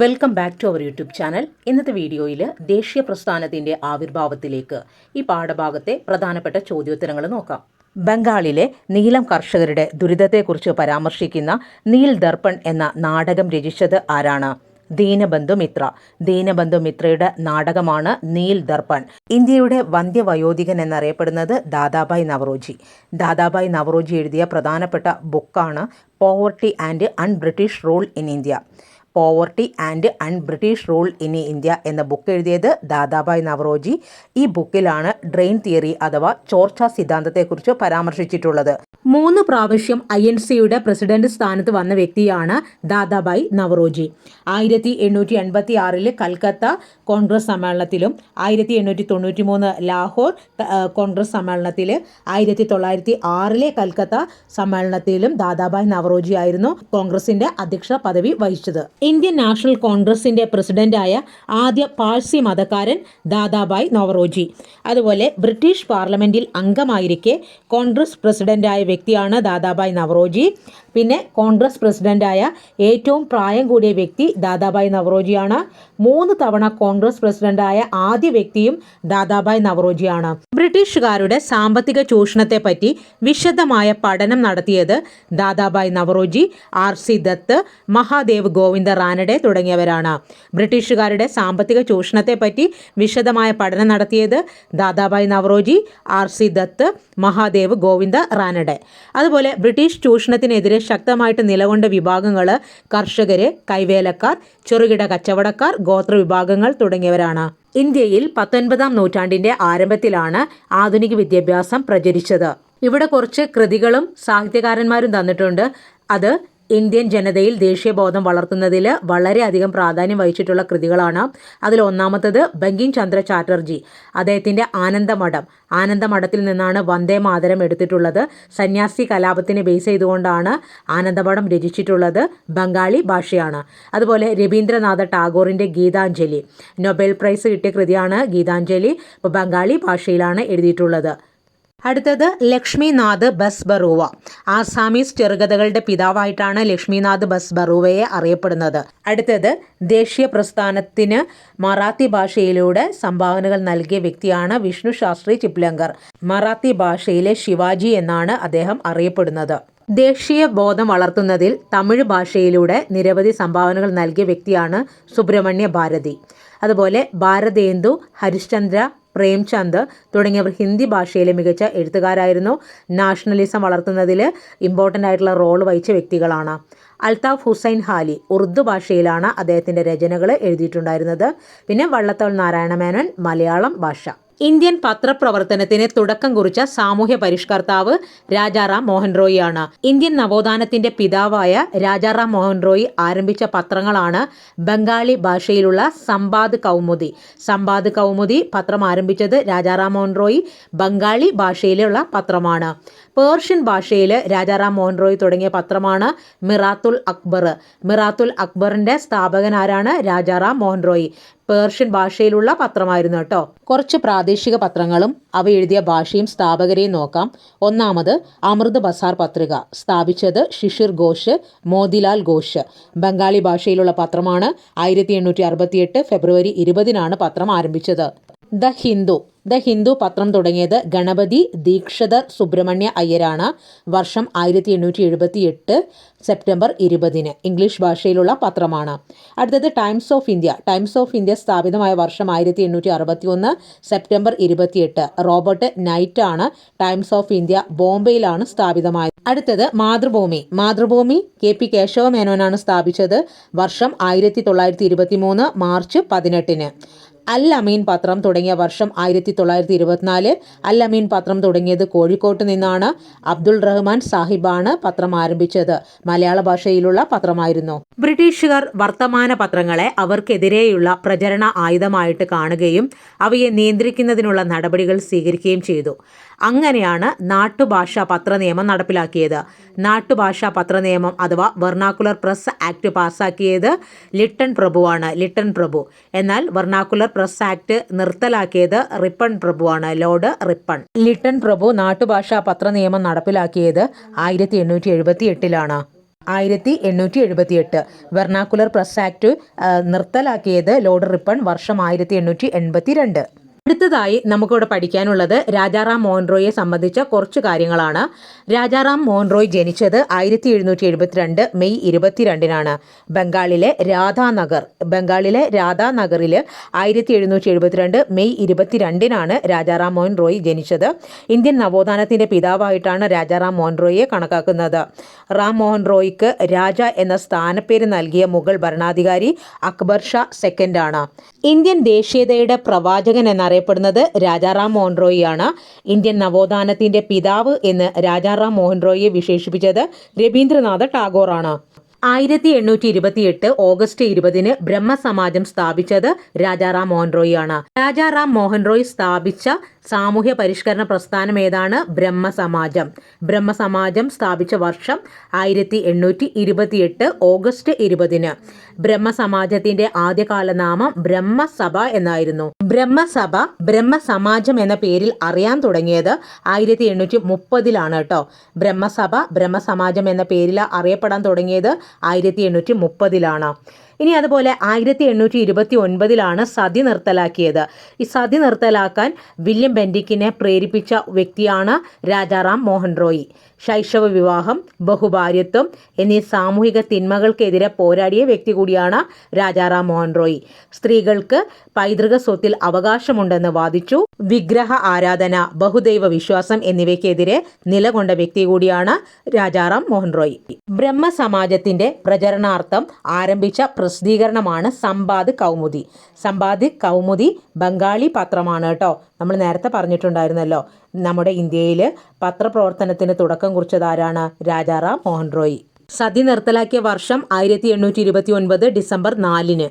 Welcome back to our YouTube channel ഇന്നത്തെ വീഡിയോയിൽ ദേശീയ പ്രസ്ഥാനത്തിന്റെ ആവിർഭാവത്തിലേക്ക് ഈ പാഠഭാഗത്തെ പ്രധാനപ്പെട്ട ചോദ്യോത്തരങ്ങൾ നോക്കാം. ബംഗാളിലെ നീലം കർഷകരുടെ ദുരിതത്തെക്കുറിച്ച് പരാമർശിക്കുന്ന നീൽ ദർപ്പൺ എന്ന നാടകം രചിച്ചത് ആരാണ്? ദീനബന്ധു മിത്ര. ദീനബന്ധു മിത്രയുടെ നാടകമാണ് നീൽ ദർപ്പൺ. ഇന്ത്യയുടെ വന്ധ്യവയോധികൻ എന്നറിയപ്പെടുന്നത് ദാദാബായ് നവറോജി. ദാദാബായ് നവറോജി എഴുതിയ പ്രധാനപ്പെട്ട ബുക്കാണ് poverty and unbritish rule in India poverty and unbritish rule in India എന്ന ബുക്ക് എഴുതിയത് ദാദാബായ് നവറോജി. ഈ ബുക്കിലാണ് ഡ്രെയിൻ തിയറി അഥവാ ചോർച്ച സിദ്ധാന്തത്തെക്കുറിച്ച് പരാമർശിച്ചിട്ടുള്ളത്. മൂന്ന് പ്രാവശ്യം ഐ എൻ സിയുടെ പ്രസിഡന്റ് സ്ഥാനത്ത് വന്ന വ്യക്തിയാണ് ദാദാബായ് നവറോജി. ആയിരത്തി എണ്ണൂറ്റി എൺപത്തി ആറിൽ കൽക്കത്ത കോൺഗ്രസ് സമ്മേളനത്തിലും ആയിരത്തി എണ്ണൂറ്റി തൊണ്ണൂറ്റി മൂന്ന് ലാഹോർ കോൺഗ്രസ് സമ്മേളനത്തിൽ ആയിരത്തി തൊള്ളായിരത്തി ആറിലെ കൽക്കത്ത സമ്മേളനത്തിലും ദാദാബായ് നവറോജി ആയിരുന്നു കോൺഗ്രസിന്റെ അധ്യക്ഷ പദവി വഹിച്ചത്. ഇന്ത്യൻ നാഷണൽ കോൺഗ്രസിന്റെ പ്രസിഡന്റായ ആദ്യ പാഴ്സി മതക്കാരൻ ദാദാബായ് നവറോജി. അതുപോലെ ബ്രിട്ടീഷ് പാർലമെന്റിൽ അംഗമായിരിക്കെ കോൺഗ്രസ് പ്രസിഡന്റായ വ്യക്തിയാണ് ദാദാബായ് നവറോജി. പിന്നെ കോൺഗ്രസ് പ്രസിഡന്റായ ഏറ്റവും പ്രായം കൂടിയ വ്യക്തി ദാദാബായ് നവറോജിയാണ്. മൂന്ന് തവണ കോൺഗ്രസ് പ്രസിഡന്റായ ആദ്യ വ്യക്തിയും ദാദാബായ് നവറോജിയാണ്. ബ്രിട്ടീഷുകാരുടെ സാമ്പത്തിക ചൂഷണത്തെ പറ്റി വിശദമായ പഠനം നടത്തിയത് ദാദാബായ് നവറോജി ആർ സി ദത്ത് മഹാദേവ് ഗോവിന്ദ റാനഡെ തുടങ്ങിയവരാണ്. ബ്രിട്ടീഷുകാരുടെ സാമ്പത്തിക ചൂഷണത്തെപ്പറ്റി വിശദമായ പഠനം നടത്തിയത് ദാദാബായ് നവറോജി ആർ സി ദത്ത് മഹാദേവ് ഗോവിന്ദ റാനഡെ. അതുപോലെ ബ്രിട്ടീഷ് ചൂഷണത്തിനെതിരെ ശക്തമായിട്ട് നിലകൊണ്ട വിഭാഗങ്ങൾ കർഷകര് കൈവേലക്കാർ ചെറുകിട കച്ചവടക്കാർ ഗോത്ര വിഭാഗങ്ങൾ തുടങ്ങിയവരാണ്. ഇന്ത്യയിൽ പത്തൊൻപതാം നൂറ്റാണ്ടിന്റെ ആരംഭത്തിലാണ് ആധുനിക വിദ്യാഭ്യാസം പ്രചരിച്ചത്. ഇവിടെ കുറച്ച് കൃതികളും സാഹിത്യകാരന്മാരും തന്നിട്ടുണ്ട്. അത് ഇന്ത്യൻ ജനതയിൽ ദേശീയബോധം വളർത്തുന്നതിൽ വളരെയധികം പ്രാധാന്യം വഹിച്ചിട്ടുള്ള കൃതികളാണ്. അതിൽ ഒന്നാമത്തത് ബങ്കിം ചന്ദ്ര ചാറ്റർജി അദ്ദേഹത്തിന്റെ ആനന്ദമഠം. ആനന്ദമഠത്തിൽ നിന്നാണ് വന്ദേ മാതരം എടുത്തിട്ടുള്ളത്. സന്യാസി കലാപത്തിനെ ബേസ് ചെയ്തുകൊണ്ടാണ് ആനന്ദമഠം രചിച്ചിട്ടുള്ളത് ബംഗാളി ഭാഷയാണ്. അതുപോലെ രവീന്ദ്രനാഥ ടാഗോറിന്റെ ഗീതാഞ്ജലി. നൊബേൽ പ്രൈസ് കിട്ടിയ കൃതിയാണ് ഗീതാഞ്ജലി. ഇപ്പോൾ ബംഗാളി ഭാഷയിലാണ് എഴുതിയിട്ടുള്ളത്. അടുത്തത് ലക്ഷ്മിനാഥ് ബസ് ബറുവ ആസാമീസ് ചെറുകഥകളുടെ പിതാവായിട്ടാണ് ലക്ഷ്മിനാഥ് ബസ് ബറുവയെ അറിയപ്പെടുന്നത്. അടുത്തത് ദേശീയ പ്രസ്ഥാനത്തിന് മറാത്തി ഭാഷയിലൂടെ സംഭാവനകൾ നൽകിയ വ്യക്തിയാണ് വിഷ്ണു ശാസ്ത്രി ചിപ്ലങ്കർ. മറാത്തി ഭാഷയിലെ ശിവാജി എന്നാണ് അദ്ദേഹം അറിയപ്പെടുന്നത്. ദേശീയ ബോധം വളർത്തുന്നതിൽ തമിഴ് ഭാഷയിലൂടെ നിരവധി സംഭാവനകൾ നൽകിയ വ്യക്തിയാണ് സുബ്രഹ്മണ്യ ഭാരതി. അതുപോലെ ഭാരതേന്ദു ഹരിശ്ചന്ദ്ര പ്രേംചന്ദ് തുടങ്ങിയവർ ഹിന്ദി ഭാഷയിലെ മികച്ച എഴുത്തുകാരായിരുന്നു. നാഷണലിസം വളർത്തുന്നതിൽ ഇമ്പോർട്ടന്റ് ആയിട്ടുള്ള റോൾ വഹിച്ച വ്യക്തികളാണ്. അൽതാഫ് ഹുസൈൻ ഹാലി ഉറുദു ഭാഷയിലാണ് അദ്ദേഹത്തിന്റെ രചനകൾ എഴുതിയിട്ടുണ്ടായിരുന്നത്. പിന്നെ വള്ളത്തോൾ നാരായണ മേനോൻ മലയാളം ഭാഷ. ഇന്ത്യൻ പത്രപ്രവർത്തനത്തിന് തുടക്കം കുറിച്ച സാമൂഹ്യ പരിഷ്കർത്താവ് രാജാറാം മോഹൻ റോയിയാണ്. ഇന്ത്യൻ നവോത്ഥാനത്തിന്റെ പിതാവായ രാജാറാം മോഹൻ റോയി ആരംഭിച്ച പത്രങ്ങളാണ് ബംഗാളി ഭാഷയിലുള്ള സമ്പാദ് കൗമുദി. സമ്പാദ് കൗമുദി പത്രം ആരംഭിച്ചത് രാജാറാം മോഹൻ റോയി ബംഗാളി ഭാഷയിലുള്ള പത്രമാണ്. പേർഷ്യൻ ഭാഷയിൽ രാജാറാം മോഹൻ റോയ് തുടങ്ങിയ പത്രമാണ് മിറാത്തുൽ അക്ബർ. മിറാത്തുൽ അക്ബറിന്റെ സ്ഥാപകൻ ആരാണ്? രാജാറാം മോഹൻ റോയ് പേർഷ്യൻ ഭാഷയിലുള്ള പത്രമായിരുന്നു കേട്ടോ. കുറച്ച് പ്രാദേശിക പത്രങ്ങളും അവ എഴുതിയ ഭാഷയും സ്ഥാപകരെയും നോക്കാം. ഒന്നാമത് അമൃത് ബസാർ പത്രിക. സ്ഥാപിച്ചത് ശിഷിർ ഘോഷ് മോതിലാൽ ഘോഷ്. ബംഗാളി ഭാഷയിലുള്ള പത്രമാണ് ആയിരത്തി എണ്ണൂറ്റി അറുപത്തിയെട്ട് ഫെബ്രുവരി ഇരുപതിനാണ് പത്രം ആരംഭിച്ചത്. ദ ഹിന്ദു. ദ ഹിന്ദു പത്രം തുടങ്ങിയത് ഗണപതി ദീക്ഷിതർ സുബ്രഹ്മണ്യ അയ്യരാണ്. വർഷം ആയിരത്തി എണ്ണൂറ്റി എഴുപത്തി എട്ട് സെപ്റ്റംബർ ഇരുപതിന് ഇംഗ്ലീഷ് ഭാഷയിലുള്ള പത്രമാണ്. അടുത്തത് Times of India. Times of India സ്ഥാപിതമായ വർഷം ആയിരത്തി എണ്ണൂറ്റി അറുപത്തി ഒന്ന് സെപ്റ്റംബർ ഇരുപത്തിയെട്ട് റോബർട്ട് നൈറ്റ് ആണ് ടൈംസ് ഓഫ് ഇന്ത്യ ബോംബെയിലാണ് സ്ഥാപിതമായത്. അടുത്തത് മാതൃഭൂമി. മാതൃഭൂമി കെ പി കേശവ മേനോനാണ് സ്ഥാപിച്ചത്. വർഷം ആയിരത്തി തൊള്ളായിരത്തി ഇരുപത്തി മൂന്ന് മാർച്ച് പതിനെട്ടിന്. അൽ അമീൻ പത്രം തുടങ്ങിയ വർഷം ആയിരത്തി തൊള്ളായിരത്തി ഇരുപത്തിനാല് അൽ അമീൻ പത്രം തുടങ്ങിയത് കോഴിക്കോട്ട് നിന്നാണ് അബ്ദുൾ റഹ്മാൻ സാഹിബാണ് പത്രം ആരംഭിച്ചത്. മലയാള ഭാഷയിലുള്ള പത്രമായിരുന്നു. ബ്രിട്ടീഷുകാർ വർത്തമാന പത്രങ്ങളെ അവർക്കെതിരെയുള്ള പ്രചരണ ആയുധമായിട്ട് കാണുകയും അവയെ നിയന്ത്രിക്കുന്നതിനുള്ള നടപടികൾ സ്വീകരിക്കുകയും ചെയ്തു. അങ്ങനെയാണ് നാട്ടുഭാഷാ പത്രനിയമം നടപ്പിലാക്കിയത്. നാട്ടുഭാഷാ പത്രനിയമം അഥവാ വെർണാക്കുലർ പ്രസ് ആക്ട് പാസ്സാക്കിയത് ലിട്ടൺ പ്രഭുവാണ്. ലിട്ടൺ പ്രഭു. എന്നാൽ വെർണാക്കുലർ പ്രസ് ആക്ട് നിർത്തലാക്കിയത് റിപ്പൺ പ്രഭുവാണ് ലോർഡ് റിപ്പൺ. ലിട്ടൺ പ്രഭു നാട്ടുഭാഷാ പത്രനിയമം നടപ്പിലാക്കിയത് ആയിരത്തി എണ്ണൂറ്റി എഴുപത്തി എട്ടിലാണ് ആയിരത്തി എണ്ണൂറ്റി എഴുപത്തിയെട്ട് വെർണാക്കുലർ പ്രസ് ആക്ട് നിർത്തലാക്കിയത് ലോർഡ് റിപ്പൺ വർഷം ആയിരത്തി എണ്ണൂറ്റി എൺപത്തി രണ്ട് അടുത്തതായി നമുക്കിവിടെ പഠിക്കാനുള്ളത് രാജാറാം മോഹൻ റോയിയെ സംബന്ധിച്ച കുറച്ച് കാര്യങ്ങളാണ്. രാജാറാം മോഹൻ റോയ് ജനിച്ചത് ആയിരത്തി എഴുന്നൂറ്റി എഴുപത്തിരണ്ട് മെയ് ഇരുപത്തിരണ്ടിനാണ്. ബംഗാളിലെ രാധാനഗർ ബംഗാളിലെ രാധാനഗറിൽ ആയിരത്തി എഴുന്നൂറ്റി എഴുപത്തിരണ്ട് മെയ് ഇരുപത്തിരണ്ടിനാണ് രാജാറാം മോഹൻ റോയ് ജനിച്ചത്. ഇന്ത്യൻ നവോത്ഥാനത്തിന്റെ പിതാവായിട്ടാണ് രാജാറാം മോഹൻ റോയിയെ കണക്കാക്കുന്നത്. റാം മോഹൻ റോയ്ക്ക് രാജ എന്ന സ്ഥാനപ്പേര് നൽകിയ മുഗൾ ഭരണാധികാരി അക്ബർ ഷാ സെക്കൻഡാണ് ഇന്ത്യൻ ദേശീയതയുടെ പ്രവാചകൻ എന്നറിയപ്പെടുന്നത് രാജാറാം മോഹൻ റോയിയാണ് ഇന്ത്യൻ നവോത്ഥാനത്തിന്റെ പിതാവ് എന്ന് രാജാറാം മോഹൻ റോയിയെ വിശേഷിപ്പിച്ചത് രവീന്ദ്രനാഥ ടാഗോറാണ്. ആയിരത്തി എണ്ണൂറ്റി ഇരുപത്തി എട്ട് ഓഗസ്റ്റ് ഇരുപതിന് ബ്രഹ്മസമാജം സ്ഥാപിച്ചത് രാജാറാം മോഹൻ റോയി ആണ് രാജാറാം മോഹൻ റോയ് സ്ഥാപിച്ച സാമൂഹ്യ പരിഷ്കരണ പ്രസ്ഥാനം ഏതാണ്? ബ്രഹ്മസമാജം. ബ്രഹ്മസമാജം സ്ഥാപിച്ച വർഷം ആയിരത്തി എണ്ണൂറ്റി ഇരുപത്തിയെട്ട് ഓഗസ്റ്റ് ഇരുപതിന്. ബ്രഹ്മസമാജത്തിന്റെ ആദ്യകാല നാമം ബ്രഹ്മസഭ എന്നായിരുന്നു. ബ്രഹ്മസഭ ബ്രഹ്മസമാജം എന്ന പേരിൽ അറിയാൻ തുടങ്ങിയത് ആയിരത്തി എണ്ണൂറ്റി മുപ്പതിലാണ് കേട്ടോ. ബ്രഹ്മസഭ ബ്രഹ്മസമാജം എന്ന പേരിൽ അറിയപ്പെടാൻ തുടങ്ങിയത് ആയിരത്തി എണ്ണൂറ്റി മുപ്പതിലാണ് ഇനി അതുപോലെ ആയിരത്തി എണ്ണൂറ്റി ഇരുപത്തി ഒൻപതിലാണ് സതി നിർത്തലാക്കിയത്. ഈ സതി നിർത്തലാക്കാൻ വില്യം ബെൻഡിക്കിനെ പ്രേരിപ്പിച്ച വ്യക്തിയാണ് രാജാറാം മോഹൻ റോയി. ശൈശവ വിവാഹം ബഹുഭാര്യത്വം എന്നീ സാമൂഹിക തിന്മകൾക്കെതിരെ പോരാടിയ വ്യക്തി കൂടിയാണ് രാജാറാം മോഹൻ റോയ്. സ്ത്രീകൾക്ക് പൈതൃക സ്വത്തിൽ അവകാശമുണ്ടെന്ന് വാദിച്ചു. വിഗ്രഹ ആരാധന ബഹുദൈവ വിശ്വാസം എന്നിവയ്ക്കെതിരെ നിലകൊണ്ട വ്യക്തി കൂടിയാണ് രാജാറാം മോഹൻ റോയ്. ബ്രഹ്മസമാജത്തിന്റെ പ്രചരണാർത്ഥം ആരംഭിച്ച പ്രസിദ്ധീകരണമാണ് സമ്പാദ് കൗമുദി. സമ്പാദ് കൗമുദി ബംഗാളി പത്രമാണ് കേട്ടോ. നമ്മൾ നേരത്തെ പറഞ്ഞിട്ടുണ്ടായിരുന്നല്ലോ. നമ്മുടെ ഇന്ത്യയിൽ പത്രപ്രവർത്തനത്തിന് തുടക്കം കുറിച്ചത് ആരാണ്? രാജാറാം മോഹൻ റോയ്. സതി നിർത്തലാക്കിയ വർഷം ആയിരത്തി എണ്ണൂറ്റി ഇരുപത്തി ഒൻപത് ഡിസംബർ നാലിന്.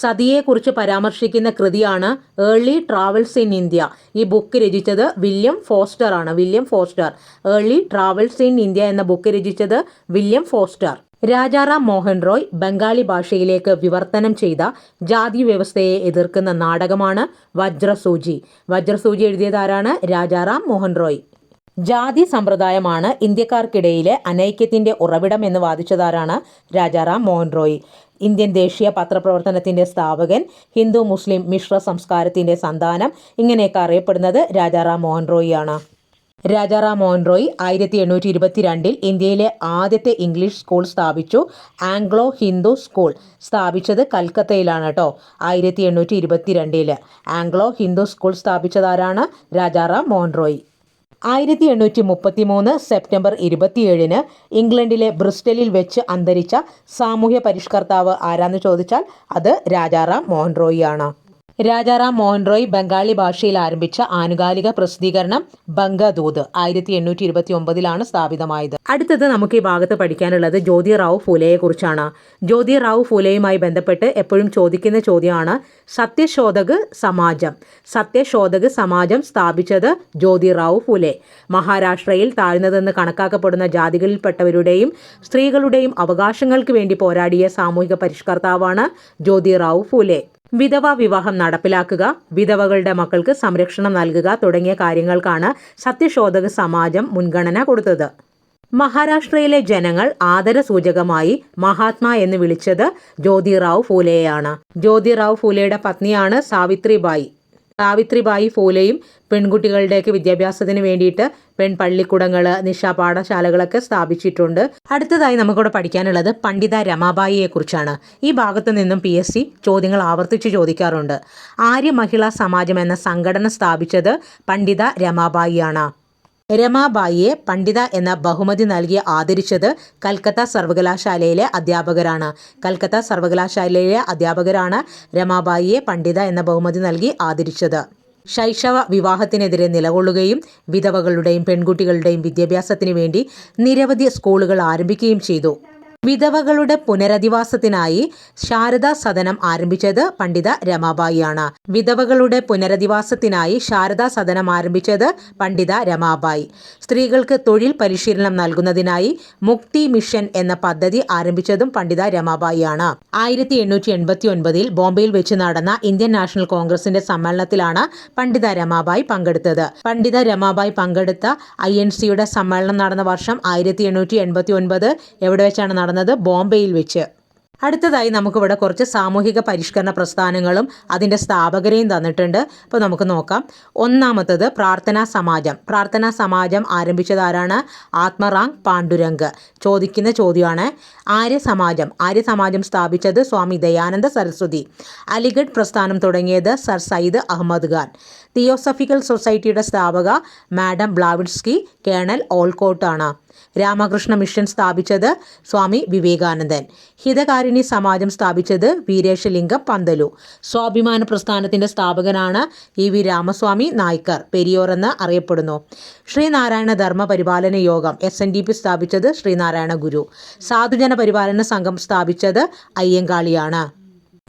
സതിയെക്കുറിച്ച് പരാമർശിക്കുന്ന കൃതിയാണ് ഏർലി ട്രാവൽസ് ഇൻ ഇന്ത്യ ഈ ബുക്ക് രചിച്ചത് വില്യം ഫോസ്റ്റർ ആണ്. William Foster. Early travels in India എന്ന ബുക്ക് രചിച്ചത് വില്യം ഫോസ്റ്റർ. രാജാറാം മോഹൻ റോയ് ബംഗാളി ഭാഷയിലേക്ക് വിവർത്തനം ചെയ്ത ജാതി വ്യവസ്ഥയെ എതിർക്കുന്ന നാടകമാണ് വജ്രസൂചി. വജ്രസൂചി എഴുതിയതാരാണ് രാജാറാം മോഹൻ റോയ്. ജാതി സമ്പ്രദായമാണ് ഇന്ത്യക്കാർക്കിടയിലെ അനൈക്യത്തിന്റെ ഉറവിടം എന്ന് വാദിച്ചതാരാണ് രാജാറാം മോഹൻ റോയ്. ഇന്ത്യൻ ദേശീയ പത്രപ്രവർത്തനത്തിന്റെ സ്ഥാപകൻ ഹിന്ദു മുസ്ലിം മിശ്ര സംസ്കാരത്തിന്റെ സന്താനം ഇങ്ങനെയൊക്കെ അറിയപ്പെടുന്നത് രാജാറാം മോഹൻ റോയിയാണ്. രാജാറാം മോൻറോയ് ആയിരത്തി എണ്ണൂറ്റി ഇരുപത്തിരണ്ടിൽ ഇന്ത്യയിലെ ആദ്യത്തെ ഇംഗ്ലീഷ് സ്കൂൾ സ്ഥാപിച്ചു. ആംഗ്ലോ ഹിന്ദു സ്കൂൾ സ്ഥാപിച്ചത് കൽക്കത്തയിലാണ് കേട്ടോ ആയിരത്തി എണ്ണൂറ്റി ഇരുപത്തിരണ്ടിൽ ആംഗ്ലോ ഹിന്ദു സ്കൂൾ സ്ഥാപിച്ചതാരാണ് രാജാറാം മോൻറോയ് ആയിരത്തി എണ്ണൂറ്റി മുപ്പത്തി മൂന്ന് സെപ്റ്റംബർ ഇരുപത്തിയേഴിന് ഇംഗ്ലണ്ടിലെ ബ്രിസ്റ്റലിൽ വെച്ച് അന്തരിച്ച സാമൂഹ്യ പരിഷ്കർത്താവ് ആരാന്ന് ചോദിച്ചാൽ അത് രാജാറാം മോഹൻ ആണ്. രാജാറാം മോഹൻ റോയ് ബംഗാളി ഭാഷയിൽ ആരംഭിച്ച ആനുകാലിക പ്രസിദ്ധീകരണം ബംഗദൂത് ആയിരത്തി എണ്ണൂറ്റി ഇരുപത്തി ഒമ്പതിലാണ് സ്ഥാപിതമായത്. അടുത്തത് നമുക്ക് ഈ ഭാഗത്ത് പഠിക്കാനുള്ളത് ജ്യോതി റാവു ഫുലയെ കുറിച്ചാണ് ജ്യോതി റാവു ഫുലയുമായി ബന്ധപ്പെട്ട് എപ്പോഴും ചോദിക്കുന്ന ചോദ്യമാണ് സത്യശോധക് സമാജം. സത്യശോധക് സമാജം സ്ഥാപിച്ചത് ജ്യോതി റാവു ഫുലെ. മഹാരാഷ്ട്രയിൽ താഴ്ന്നതെന്ന് കണക്കാക്കപ്പെടുന്ന ജാതികളിൽപ്പെട്ടവരുടെയും സ്ത്രീകളുടെയും അവകാശങ്ങൾക്ക് വേണ്ടി പോരാടിയ സാമൂഹിക പരിഷ്കർത്താവാണ് ജ്യോതി റാവു ഫുലെ. വിധവ വിവാഹം നടപ്പിലാക്കുക വിധവകളുടെ മക്കൾക്ക് സംരക്ഷണം നൽകുക തുടങ്ങിയ കാര്യങ്ങൾക്കാണ് സത്യശോധക സമാജം മുൻഗണന കൊടുത്തത്. മഹാരാഷ്ട്രയിലെ ജനങ്ങൾ ആദരസൂചകമായി മഹാത്മാ എന്ന് വിളിച്ചത് ജ്യോതിറാവു ഫൂലെയാണ്. ജ്യോതിറാവു ഫൂലെയുടെ പത്നിയാണ് സാവിത്രിബായി. സാവിത്രിബായി ഫൂലെയും പെൺകുട്ടികളുടെയൊക്കെ വിദ്യാഭ്യാസത്തിന് വേണ്ടിയിട്ട് പെൺപള്ളിക്കൂടങ്ങൾ നിശാ പാഠശാലകളൊക്കെ സ്ഥാപിച്ചിട്ടുണ്ട്. അടുത്തതായി നമുക്കിവിടെ പഠിക്കാനുള്ളത് പണ്ഡിത രമാബായിയെ കുറിച്ചാണ് ഈ ഭാഗത്തു നിന്നും പി എസ് സി ചോദ്യങ്ങൾ ആവർത്തിച്ച് ചോദിക്കാറുണ്ട്. ആര്യ മഹിളാ സമാജം എന്ന സംഘടന സ്ഥാപിച്ചത് പണ്ഡിത രമാബായിയാണ്. രമാബായിയെ പണ്ഡിത എന്ന ബഹുമതി നൽകി ആദരിച്ചത് കൽക്കത്ത സർവകലാശാലയിലെ അധ്യാപകരാണ്. കൽക്കത്ത സർവകലാശാലയിലെ അധ്യാപകരാണ് രമാബായിയെ പണ്ഡിത എന്ന ബഹുമതി നൽകി ആദരിച്ചത്. ശൈശവ വിവാഹത്തിനെതിരെ നിലകൊള്ളുകയും വിധവകളുടെയും പെൺകുട്ടികളുടെയും വിദ്യാഭ്യാസത്തിന് വേണ്ടി നിരവധി സ്കൂളുകൾ ആരംഭിക്കുകയും ചെയ്തു. വിധവകളുടെ പുനരധിവാസത്തിനായി ശാരദാ സദനം ആരംഭിച്ചത് പണ്ഡിത രമാബായിയാണ്. വിധവകളുടെ പുനരധിവാസത്തിനായി ശാരദാ സദനം ആരംഭിച്ചത് പണ്ഡിത രമാബായി. സ്ത്രീകൾക്ക് തൊഴിൽ പരിശീലനം നൽകുന്നതിനായി മുക്തി മിഷൻ എന്ന പദ്ധതി ആരംഭിച്ചതും പണ്ഡിത രമാബായിയാണ്. ആയിരത്തി എണ്ണൂറ്റി എൺപത്തി ഒൻപതിൽ ബോംബെയിൽ വെച്ച് നടന്ന ഇന്ത്യൻ നാഷണൽ കോൺഗ്രസിന്റെ സമ്മേളനത്തിലാണ് പണ്ഡിത രമാബായി പങ്കെടുത്തത്. പണ്ഡിത രമാബായി പങ്കെടുത്ത ഐ എൻ സിയുടെ സമ്മേളനം നടന്ന വർഷം ആയിരത്തി എണ്ണൂറ്റി എൺപത്തി ഒൻപത് എവിടെ വെച്ചാണ് നടന്നത്? നടന്നത് ബോംബെയിൽ വെച്ച്. അടുത്തതായി നമുക്കിവിടെ കുറച്ച് സാമൂഹിക പരിഷ്കരണ പ്രസ്ഥാനങ്ങളും അതിന്റെ സ്ഥാപകരെയും തന്നിട്ടുണ്ട്. അപ്പോൾ നമുക്ക് നോക്കാം. ഒന്നാമത്തത് പ്രാർത്ഥനാ സമാജം. പ്രാർത്ഥനാ സമാജം ആരംഭിച്ചത് ആരാണ് ആത്മറാങ് പാണ്ഡുരംഗ്. ചോദിക്കുന്ന ചോദ്യമാണ് ആര്യ സമാജം? ആര്യ സമാജം സ്ഥാപിച്ചത് സ്വാമി ദയാനന്ദ സരസ്വതി. അലിഗഡ് പ്രസ്ഥാനം തുടങ്ങിയത് സർ സയ്യിദ് അഹമ്മദ് ഖാൻ. തിയോസഫിക്കൽ സൊസൈറ്റിയുടെ സ്ഥാപക മാഡം ബ്ലാവിഡ്സ്കി കേണൽ ഓൾക്കോട്ടാണ്. രാമകൃഷ്ണ മിഷൻ സ്ഥാപിച്ചത് സ്വാമി വിവേകാനന്ദൻ. ഹിതകാരിണി സമാജം സ്ഥാപിച്ചത് വീരേശലിംഗം പന്തലു. സ്വാഭിമാന പ്രസ്ഥാനത്തിന്റെ സ്ഥാപകനാണ് ഇ വി രാമസ്വാമി നായ്ക്കർ പെരിയോർ എന്ന് അറിയപ്പെടുന്നു. ശ്രീനാരായണ ധർമ്മ പരിപാലന യോഗം എസ് എൻ ഡി പി സ്ഥാപിച്ചത് ശ്രീനാരായണ ഗുരു. സാധുജന പരിപാലന സംഘം സ്ഥാപിച്ചത് അയ്യങ്കാളിയാണ്.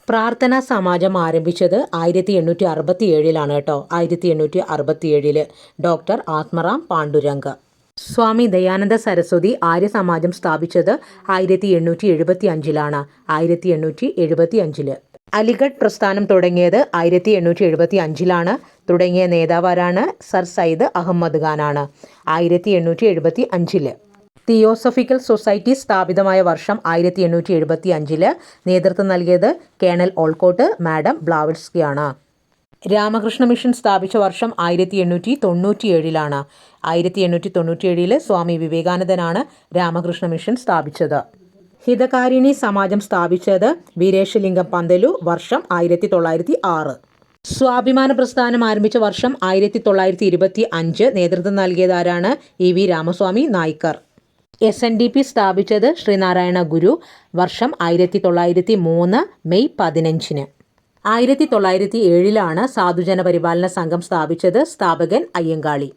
പ്രാർത്ഥനാ സമാജം ആരംഭിച്ചത് ആയിരത്തി എണ്ണൂറ്റി അറുപത്തി ഏഴിലാണ് കേട്ടോ. ആയിരത്തി എണ്ണൂറ്റി അറുപത്തി ഏഴിൽ ഡോക്ടർ ആത്മറാം പാണ്ഡുരംഗ്. സ്വാമി ദയാനന്ദ സരസ്വതി ആര്യ സമാജം സ്ഥാപിച്ചത് ആയിരത്തി എണ്ണൂറ്റി എഴുപത്തി അഞ്ചിലാണ് ആയിരത്തി എണ്ണൂറ്റി എഴുപത്തി അഞ്ചിൽ അലിഗഡ് പ്രസ്ഥാനം തുടങ്ങിയത് ആയിരത്തി എണ്ണൂറ്റി എഴുപത്തി അഞ്ചിലാണ് തുടങ്ങിയ നേതാവാരാണ് സർ സയ്യിദ് അഹമ്മദ് ഖാനാണ്. ആയിരത്തി എണ്ണൂറ്റി എഴുപത്തി അഞ്ചിൽ തിയോസഫിക്കൽ സൊസൈറ്റി സ്ഥാപിതമായ വർഷം ആയിരത്തി എണ്ണൂറ്റി എഴുപത്തി അഞ്ചിൽ നേതൃത്വം നൽകിയത് കേണൽ ഓൾക്കോട്ട് മാഡം ബ്ലാവിഡ്സ്കിയാണ് രാമകൃഷ്ണ മിഷൻ സ്ഥാപിച്ച വർഷം ആയിരത്തി എണ്ണൂറ്റി തൊണ്ണൂറ്റി ഏഴിലാണ് ആയിരത്തി എണ്ണൂറ്റി തൊണ്ണൂറ്റി ഏഴിൽ സ്വാമി വിവേകാനന്ദനാണ് രാമകൃഷ്ണ മിഷൻ സ്ഥാപിച്ചത്. ഹിതകാരിണി സമാജം സ്ഥാപിച്ചത് വീരേശലിംഗം പന്തലു വർഷം ആയിരത്തി തൊള്ളായിരത്തി ആറ് സ്വാഭിമാന പ്രസ്ഥാനം ആരംഭിച്ച വർഷം ആയിരത്തി തൊള്ളായിരത്തി ഇരുപത്തി അഞ്ച് നേതൃത്വം നൽകിയതാരാണ് E V Ramaswamy Naicker. S N D P സ്ഥാപിച്ചത് ശ്രീനാരായണ ഗുരു വർഷം ആയിരത്തി തൊള്ളായിരത്തി മൂന്ന് മെയ് പതിനഞ്ചിന്. ആയിരത്തി തൊള്ളായിരത്തി ഏഴിലാണ് സാധുജന പരിപാലന സംഘം സ്ഥാപിച്ചത് സ്ഥാപകൻ അയ്യങ്കാളി.